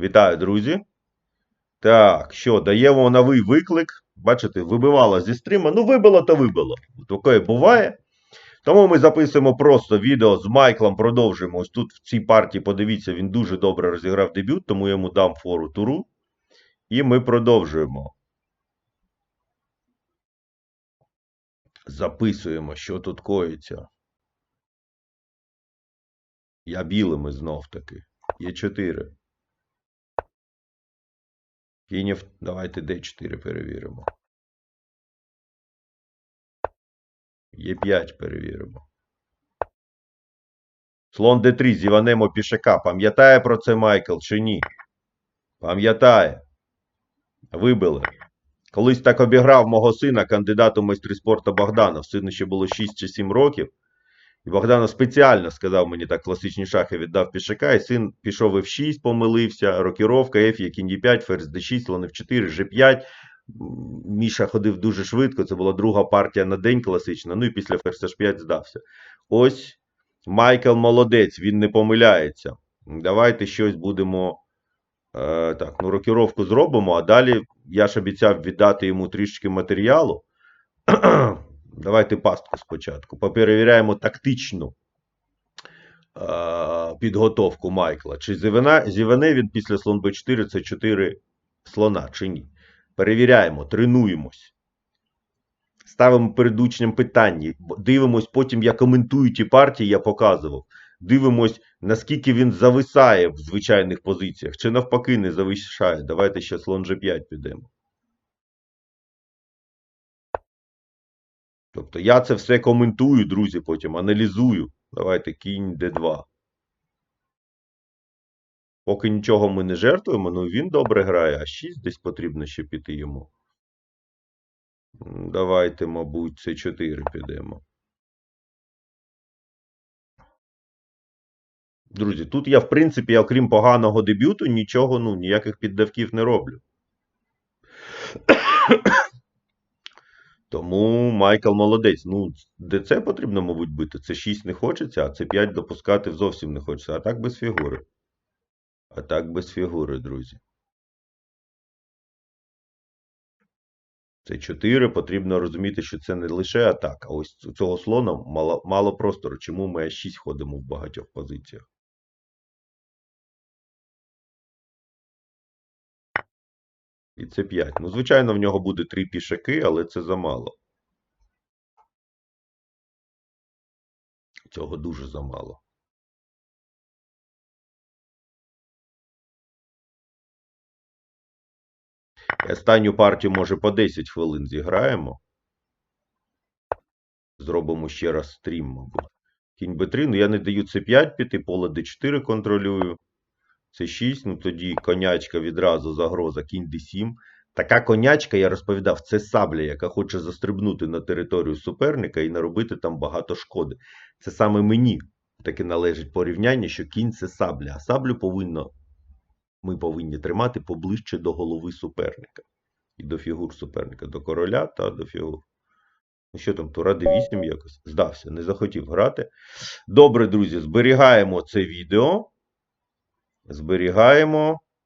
Вітаю, друзі. Так, що, даємо новий виклик. Бачите, вибивало зі стрима. Ну, вибило, то вибило. Таке буває. Тому ми записуємо просто відео з Майклом, продовжуємо. Ось тут в цій партії, подивіться, він дуже добре розіграв дебют, тому я йому дам фору туру. І ми продовжуємо. Записуємо, що тут коїться. Я білими знов таки. Є 4. Кінів, давайте D4 перевіримо. Є 5 перевіримо. Слон D3 зіванемо пішака. Пам'ятає про це Майкл чи ні? Пам'ятає. Вибили. Колись так обіграв мого сина, кандидату в майстри спорту Богданов. Сину ще було 6 чи 7 років. І Богданов спеціально сказав мені так класичні шахи віддав пішака, і син пішов F6, помилився, рокіровка, F, є кінь D5, ферзь D6, слон F4, G5. Міша ходив дуже швидко, це була друга партія на день класична, ну і після ферзь H5 здався. Ось Майкл молодець, він не помиляється. Давайте щось будемо. Е, так, ну рокіровку зробимо, а далі я ж обіцяв віддати йому трішки матеріалу. Давайте пастку спочатку. Поперевіряємо тактичну е, підготовку Майкла. Чи зівене, зівене він після слон Б4 це 4 слона, чи ні? Перевіряємо, тренуємось. Ставимо перед учнем питання. Дивимось потім, я коментую ті партії, я показував. Дивимось, наскільки він зависає в звичайних позиціях, чи навпаки не зависає. Давайте ще слон G5 підемо. Тобто я це все коментую, друзі, потім аналізую. Давайте кінь d2. Поки нічого ми не жертвуємо, ну він добре грає, а 6 десь потрібно ще піти йому. Давайте, мабуть, c4 підемо. Друзі, тут я, в принципі, окрім поганого дебюту, нічого, ну, ніяких піддавків не роблю. Тому Майкл молодець. Ну, ДЦ потрібно, мабуть, бити. Це 6 не хочеться, а це 5 допускати зовсім не хочеться. А так без фігури. А так без фігури, друзі. Це 4 потрібно розуміти, що це не лише атака. Ось цього слона мало, мало простору. Чому ми А6 ходимо в багатьох позиціях? І це 5. Ну, звичайно, в нього буде 3 пішаки, але це замало. Цього дуже замало. Останню партію, може, по 10 хвилин зіграємо. Зробимо ще раз стрім, мабуть. Кінь Б3, ну я не даю С5 піти, поле Д4 контролюю. С6, ну тоді конячка відразу загроза, кінь Д7. Така конячка, я розповідав, це сабля, яка хоче застрибнути на територію суперника і наробити там багато шкоди. Це саме мені таке належить порівняння, що кінь це сабля, а саблю повинно, ми повинні тримати поближче до голови суперника. І до фігур суперника, до короля та до фігур. Ну що там, Тура D8 якось здався, не захотів грати. Добре, друзі, зберігаємо це відео. Зберігаємо.